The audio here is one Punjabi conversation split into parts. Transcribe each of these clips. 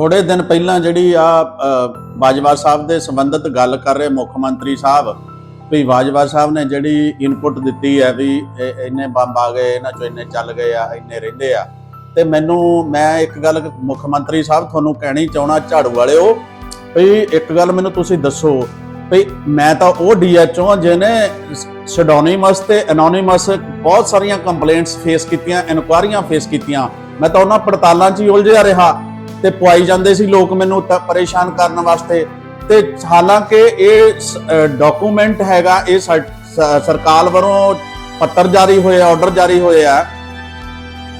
ਥੋੜੇ ਦਿਨ ਪਹਿਲਾਂ ਜਿਹੜੀ ਆ ਬਾਜਵਾ ਸਾਹਿਬ ਦੇ ਸੰਬੰਧਿਤ ਗੱਲ ਕਰ ਰਹੇ ਮੁੱਖ ਮੰਤਰੀ ਸਾਹਿਬ, ਵੀ ਬਾਜਵਾ ਸਾਹਿਬ ਨੇ ਜਿਹੜੀ ਇਨਪੁਟ ਦਿੱਤੀ ਹੈ ਵੀ ਇਹ- ਇੰਨੇ ਬੰਬ ਆ ਗਏ, ਇਹਨਾਂ ਚੋਂ ਇੰਨੇ ਚੱਲ ਗਏ ਆ, ਇੰਨੇ ਰਹਿੰਦੇ ਆ। ਤੇ ਮੈਨੂੰ, ਮੈਂ ਇੱਕ ਗੱਲ ਮੁੱਖ ਮੰਤਰੀ ਸਾਹਿਬ ਤੁਹਾਨੂੰ ਕਹਿਣੀ ਚਾਹਣਾ ਝਾੜੂ ਵਾਲਿਓ, ਵੀ ਇੱਕ ਗੱਲ ਮੈਨੂੰ ਤੁਸੀਂ ਦੱਸੋ, ਵੀ ਮੈਂ ਤਾਂ ਉਹ ਡੀਐਚਓ ਆ ਜਿਹਨੇ ਸਡੋਨਿਮਸ ਤੇ ਐਨੋਨਿਮਸ ਬਹੁਤ ਸਾਰੀਆਂ ਕੰਪਲੇਂਟਸ ਫੇਸ ਕੀਤੀਆਂ ਇਨਕੁਆਰੀਆਂ ਫੇਸ ਕੀਤੀਆਂ। ਮੈਂ ਤਾਂ ਉਹਨਾਂ ਪੜਤਾਲਾਂ 'ਚ ਹੀ ਉਲਝਿਆ ਰਿਹਾ। ਤੇ ਪੁਆਈ ਜਾਂਦੇ ਸੀ ਲੋਕ ਮੈਨੂੰ ਪਰੇਸ਼ਾਨ ਕਰਨ ਵਾਸਤੇ। ਤੇ ਹਾਲਾਂਕਿ ਇਹ ਡਾਕੂਮੈਂਟ ਹੈਗਾ, ਇਹ ਸਰਕਾਰ ਵੱਲੋਂ ਪੱਤਰ ਜਾਰੀ ਹੋਇਆ ਆਰਡਰ ਜਾਰੀ ਹੋਇਆ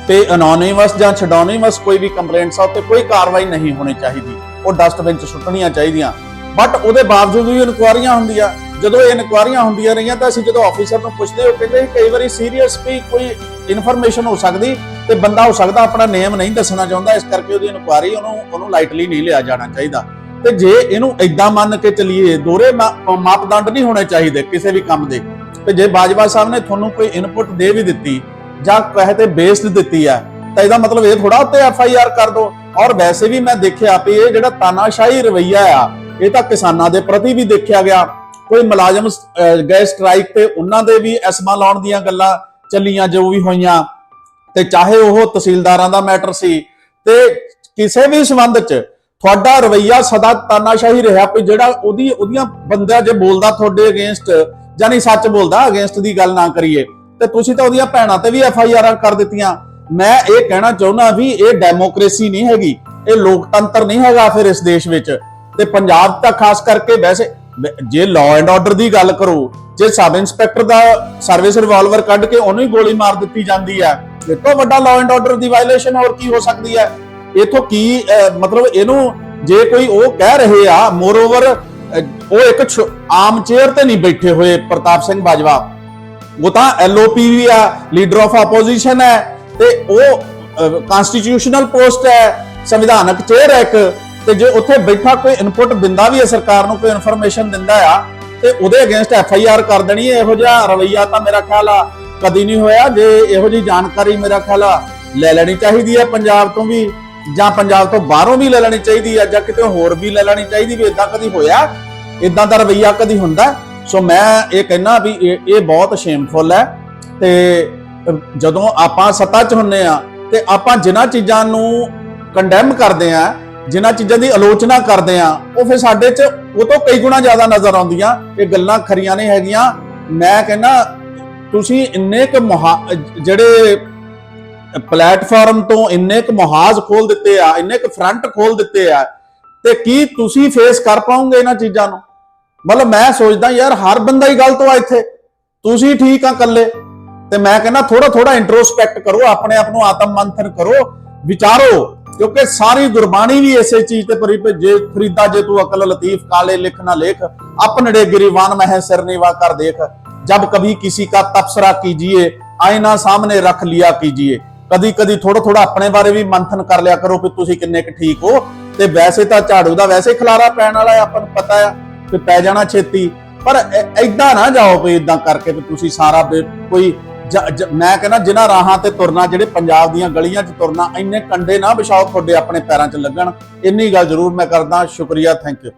ਤੇ ਅਨੋਨਿਮਸ ਜਾਂ ਛਡੋਨਿਮਸ ਕੋਈ ਵੀ ਕੰਪਲੇਂਟਸ ਆ, ਉੱਤੇ ਕੋਈ ਕਾਰਵਾਈ ਨਹੀਂ ਹੋਣੀ ਚਾਹੀਦੀ। ਉਹ ਡਸਟਬਿਨ 'ਚ ਸੁੱਟਣੀਆਂ ਚਾਹੀਦੀਆਂ। ਬਟ ਉਹਦੇ ਬਾਵਜੂਦ ਵੀ ਇਨਕੁਆਰੀਆਂ ਹੁੰਦੀਆਂ ਜਦੋਂ ਇਹ ਇਨਕੁਆਰੀਆਂ ਹੁੰਦੀਆਂ ਰਹੀਆਂ ਤਾਂ ਅਸੀਂ ਜਦੋਂ ਆਫੀਸਰ ਨੂੰ ਪੁੱਛਦੇ ਉਹ ਕਹਿੰਦੇ ਕਈ ਵਾਰੀ ਸੀਰੀਅਸ ਵੀ ਕੋਈ ਇਨਫੋਰਮੇਸ਼ਨ ਹੋ ਸਕਦੀ ਤੇ ਬੰਦਾ ਹੋ ਸਕਦਾ ਆਪਣਾ ਨੇਮ ਨਹੀਂ ਦੱਸਣਾ ਚਾਹੁੰਦਾ, ਇਸ ਕਰਕੇ ਉਹਦੀ ਇਨਕੁਆਰੀ ਉਹਨੂੰ ਉਹਨੂੰ ਲਾਈਟਲੀ ਨਹੀਂ ਲਿਆ ਜਾਣਾ ਚਾਹੀਦਾ। ਤੇ ਜੇ ਇਹਨੂੰ ਇਦਾਂ ਮੰਨ ਕੇ ਚੱਲੀਏ ਦੋਰੇ ਮਾਪਦੰਡ ਨਹੀਂ ਹੋਣੇ ਚਾਹੀਦੇ ਕਿਸੇ ਵੀ ਕੰਮ ਦੇ, ਤੇ ਜੇ ਬਾਜਵਾ ਸਾਹਿਬ ਨੇ ਤੁਹਾਨੂੰ ਕੋਈ ਇਨਪੁਟ ਦੇ ਵੀ ਦਿੱਤੀ ਜਾਂ ਕਹੇ ਤੇ ਬੇਸਡ ਦਿੱਤੀ ਆ, ਤਾਂ ਇਹਦਾ ਮਤਲਬ ਇਹ ਥੋੜਾ ਉੱਤੇ ਐਫ ਆਈ ਆਰ ਕਰ ਦੋ ਔਰ ਵੈਸੇ ਵੀ ਮੈਂ ਦੇਖਿਆ ਵੀ ਇਹ ਜਿਹੜਾ ਤਾਨਾਸ਼ਾਹੀ ਰਵਈਆ ਆ, ਇਹ ਤਾਂ ਕਿਸਾਨਾਂ ਦੇ ਪ੍ਰਤੀ ਵੀ ਦੇਖਿਆ ਗਿਆ। ਕੋਈ ਮੁਲਾਜ਼ਮ ਗਏ ਸਟ੍ਰਾਈਕ ਤੇ, ਉਹਨਾਂ ਦੇ ਵੀ ਐਸਮਾ ਲਾਉਣ ਦੀਆਂ ਗੱਲਾਂ ਚੱਲੀਆਂ, ਜੋ ਵੀ ਹੋਈਆਂ। ਤੇ ਚਾਹੇ ਉਹ ਤਹਿਸੀਲਦਾਰਾਂ ਦਾ ਮੈਟਰ ਸੀ, ਤੇ ਕਿਸੇ ਵੀ ਸੰਬੰਧ 'ਚ ਤੁਹਾਡਾ ਰਵਈਆ ਸਦਾ ਤਾਨਾਸ਼ਾਹੀ ਰਿਹਾ ਵੀ ਜਿਹੜਾ ਉਹਦੀ, ਉਹਦੀਆਂ ਬੰਦਾ ਜੇ ਬੋਲਦਾ ਤੁਹਾਡੇ ਅਗੇਂਸਟ ਜਾਂ ਸੱਚ ਬੋਲਦਾ ਅਗੇਂਸਟ ਦੀ ਗੱਲ ਨਾ ਕਰੀਏ, ਤੇ ਤੁਸੀਂ ਤਾਂ ਉਹਦੀਆਂ ਭੈਣਾਂ ਤੇ ਵੀ ਐਫ ਆਈ ਆਰ ਕਰ ਦਿੱਤੀਆਂ। ਮੈਂ ਇਹ ਕਹਿਣਾ ਚਾਹੁੰਦਾ ਵੀ ਇਹ ਡੈਮੋਕ੍ਰੇਸੀ ਨਹੀਂ ਹੈਗੀ, ਇਹ ਲੋਕਤੰਤਰ ਨਹੀਂ ਹੈਗਾ ਫਿਰ ਇਸ ਦੇਸ਼ ਵਿੱਚ। ਤੇ ਪੰਜਾਬ ਤਾਂ ਖਾਸ ਕਰਕੇ ਵੈਸੇ ਜੇ ਲਾਅ ਐਂਡ ਆਰਡਰ ਦੀ ਗੱਲ ਕਰੋ, ਜੇ ਸਬ ਇੰਸਪੈਕਟਰ ਦਾ ਸਰਵਿਸ ਰਿਵਾਲਵਰ ਕੱਢ ਕੇ ਉਹਨੂੰ ਹੀ ਗੋਲੀ ਮਾਰ ਦਿੱਤੀ ਜਾਂਦੀ ਹੈ ਇਹ ਤੋਂ ਵੱਡਾ ਲਾਅ ਐਂਡ ਆਰਡਰ ਦੀ ਵਾਇਲੇਸ਼ਨ ਹੋਰ ਕੀ ਹੋ ਸਕਦੀ ਹੈ? ਇਥੋਂ ਕੀ ਮਤਲਬ ਇਹਨੂੰ ਜੇ ਕੋਈ ਉਹ ਕਹਿ ਰਹੇ ਆ ਮੋਰਓਵਰ ਉਹ ਇੱਕ ਆਮ ਚੇਅਰ ਤੇ ਨਹੀਂ ਬੈਠੇ ਹੋਏ ਪ੍ਰਤਾਪ ਸਿੰਘ ਬਾਜਵਾ। ਉਹ ਤਾਂ ਐਲਓਪੀ ਵੀ ਆ ਲੀਡਰ ਆਫ ਆਪੋਜੀਸ਼ਨ ਹੈ, ਤੇ ਉਹ ਕਨਸਟੀਟਿਊਸ਼ਨਲ ਪੋਸਟ ਹੈ, ਸੰਵਿਧਾਨਕ ਚੇਅਰ ਹੈ ਇੱਕ। ਤੇ ਜੇ ਉੱਥੇ ਬੈਠਾ ਕੋਈ ਇਨਪੁਟ ਦਿੰਦਾ ਵੀ ਹੈ, ਸਰਕਾਰ ਨੂੰ ਕੋਈ ਇਨਫੋਰਮੇਸ਼ਨ ਦਿੰਦਾ ਆ, ਤੇ ਉਹਦੇ ਅਗੇਂਸਟ ਐਫ ਆਈ ਆਰ ਕਰ ਦੇਣੀ ਇਹੋ ਜਿਹਾ, ਰਵਈਆ ਤਾਂ ਮੇਰਾ ਖਿਆਲ ਆ ਕਦੀ ਨਹੀਂ ਹੋਇਆ, ਜੇ ਇਹੋ ਜਿਹੀ ਜਾਣਕਾਰੀ ਮੇਰਾ ਖਿਆਲ ਆ ਲੈ ਲੈਣੀ ਚਾਹੀਦੀ ਹੈ ਪੰਜਾਬ ਤੋਂ ਵੀ, ਜਾਂ ਪੰਜਾਬ ਤੋਂ ਬਾਹਰੋਂ ਵੀ ਲੈ ਲੈਣੀ ਚਾਹੀਦੀ ਹੈ, ਜਾਂ ਕਿਤੇ ਹੋਰ ਵੀ ਲੈ ਲੈਣੀ ਚਾਹੀਦੀ ਵੀ ਇਦਾਂ ਕਦੀ ਹੋਇਆ ਇਦਾਂ ਦਾ ਰਵਈਆ ਕਦੀ ਹੁੰਦਾ? ਸੋ ਮੈਂ ਇਹ ਕਹਿਣਾ ਵੀ ਇਹ ਇਹ ਬਹੁਤ ਸ਼ੇਮਫੁਲ ਹੈ, ਤੇ ਜਦੋਂ ਆਪਾਂ ਸੱਤਾ 'ਚ ਹੁੰਨੇ ਆ, ਤੇ ਆਪਾਂ ਜਿਨ੍ਹਾਂ ਚੀਜ਼ਾਂ ਨੂੰ ਕੰਡੈਮ ਕਰਦੇ ਆ ਜਿਨ੍ਹਾਂ ਚੀਜ਼ਾਂ ਦੀ ਆਲੋਚਨਾ ਕਰਦੇ ਆ, ਉਹ ਫਿਰ ਸਾਡੇ 'ਚ ਉਹ ਤੋਂ ਕਈ ਗੁਣਾ ਜ਼ਿਆਦਾ ਨਜ਼ਰ ਆਉਂਦੀਆਂ। ਇਹ ਗੱਲਾਂ ਖਰੀਆਂ ਨੇ ਹੈਗੀਆਂ। ਮੈਂ ਕਹਿੰਦਾ, ਤੁਸੀਂ ਇੰਨੇ ਕੁ ਜਿਹੜੇ ਪਲੇਟਫਾਰਮ ਤੋਂ ਇੰਨੇ ਕੁ ਮੁਹਾਜ਼ ਖੋਲ ਦਿੱਤੇ ਆ, ਇੰਨੇ ਕੁ ਫਰੰਟ ਖੋਲ ਦਿੱਤੇ ਆ, ਤੇ ਕੀ ਤੁਸੀਂ ਫੇਸ ਕਰ ਪਾਉਂਗੇ ਇਹਨਾਂ ਚੀਜ਼ਾਂ ਨੂੰ? ਮਤਲਬ ਮੈਂ ਸੋਚਦਾ ਯਾਰ, ਹਰ ਬੰਦਾ ਹੀ ਗਲਤ ਆ ਇੱਥੇ। ਤੁਸੀਂ ਠੀਕ ਆ ਇਕੱਲੇ। ਤੇ ਮੈਂ ਕਹਿੰਦਾ ਥੋੜਾ ਥੋੜਾ ਇੰਟਰੋਸਪੈਕਟ ਕਰੋ, ਆਪਣੇ ਆਪ ਨੂੰ ਆਤਮ ਮੰਥਨ ਕਰੋ। ਵਿਚਾਰੋ ਕਿਉਂਕਿ ਸਾਰੀ ਗੁਰਬਾਣੀ ਵੀ ਇਸੇ ਚੀਜ਼ ਤੇ ਭਰੀ ਭੇਜੇ ਫਰੀਦਾ ਜੇ ਤੂੰ ਅਕਲ ਲਤੀਫ, ਕਾਲੇ ਲਿਖ ਲੇਖ ਆਪਣੜੇ ਗਿਰੀਵਾਨ ਮਹਿ ਸਰਨੀਵਾ ਕਰ ਦੇਖ, ਜਬ ਕਭੀ ਕਿਸੇ ਕਾ ਤਬਸਰਾ ਕੀਜੀਏ, ਆਇਨਾ ਸਾਹਮਣੇ ਰੱਖ ਲਿਆ ਕੀਜੀਏ। ਕਦੀ ਕਦੀ ਥੋੜਾ ਥੋੜਾ ਆਪਣੇ ਬਾਰੇ ਵੀ ਮੰਥਨ ਕਰ ਲਿਆ ਕਰੋ ਕਿ ਤੁਸੀਂ ਕਿੰਨੇ ਕੁ ਠੀਕ ਹੋ। ਤੇ ਵੈਸੇ ਤਾਂ ਝਾੜੂ ਦਾ ਵੈਸੇ ਖਲਾਰਾ ਪੈਣ ਵਾਲਾ ਹੈ, ਆਪਾਂ ਨੂੰ ਪਤਾ ਹੈ ਕਿ ਪੈ ਜਾਣਾ ਛੇਤੀ। ਪਰ ਐਦਾਂ ਨਾ ਜਾਓ ਵੀ ਇਦਾਂ ਕਰਕੇ ਵੀ ਤੁਸੀਂ ਸਾਰਾ ਕੋਈ ਮੈਂ ਕਹਿੰਦਾ ਜਿਨ੍ਹਾਂ ਰਾਹਾਂ ਤੇ ਤੁਰਨਾ, ਜਿਹੜੇ ਪੰਜਾਬ ਦੀਆਂ ਗਲੀਆਂ 'ਚ ਤੁਰਨਾ, ਇੰਨੇ ਕੰਡੇ ਨਾ ਵਿਛਾਓ ਤੁਹਾਡੇ ਆਪਣੇ ਪੈਰਾਂ 'ਚ ਲੱਗਣ। ਇੰਨੀ ਗੱਲ ਜ਼ਰੂਰ ਮੈਂ ਕਰਦਾ। ਸ਼ੁਕਰੀਆ ਥੈਂਕ ਯੂ